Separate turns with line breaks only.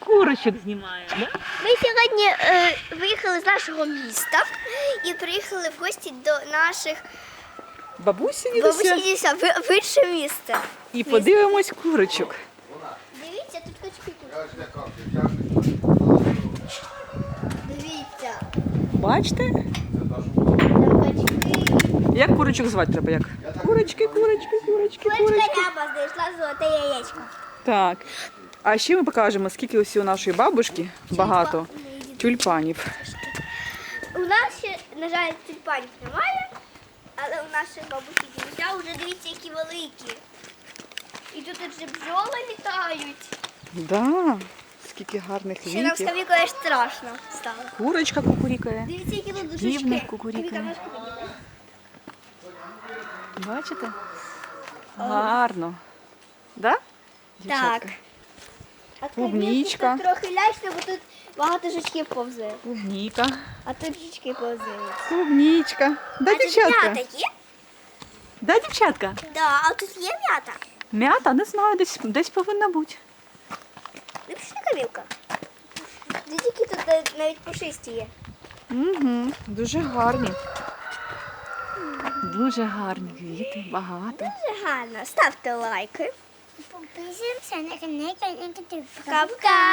Курочок знімаємо. Да?
Ми сьогодні е, виїхали з нашого міста і приїхали в гості до наших
Бабусі
бабусі
дідуся.
дідуся в, в інше.
І подивимось курочок.
Дивіться, тут качки. Дивіться,
Бачите?
там качки.
Як курочок звати треба? Як? Курочки, курочки, курочки,
Курочка
курочки.
ряба знайшла золоте яєчко.
Так. А ще ми покажемо, скільки ось у нашої бабушки багато тюльпанів.
У нас ще, на жаль, тюльпанів немає, але у наших бабусі дідуся вже дивіться, які великі. І тут вже бджоли літають.
Да. Скільки гарних
Ще нам
квітів.
Аж страшно стало.
Курочка кукурікає.
Дивіться, які тут
Півник
душечки.
кукурікає.
Ножка підійде.
Бачите? Гарно. Да? Дівчатка?
А
Клубничка.
Тут трохи лячно, бо тут багато жучків повзає.
Клубніка.
А тут жучки повзають.
Клубнічка. Да,
а тут
дівчатка?
м'ята є?
Да, дівчатка?
Да, а тут є м'ята.
М'ята, не знаю, десь, десь повинна бути.
Пішли камілка. Дивіться, які тут навіть пушисті є.
Угу, дуже гарні. Дуже гарні квіти, багато.
Дуже гарно. Ставте лайки.
Підписуємося на канал.
Пока-пока.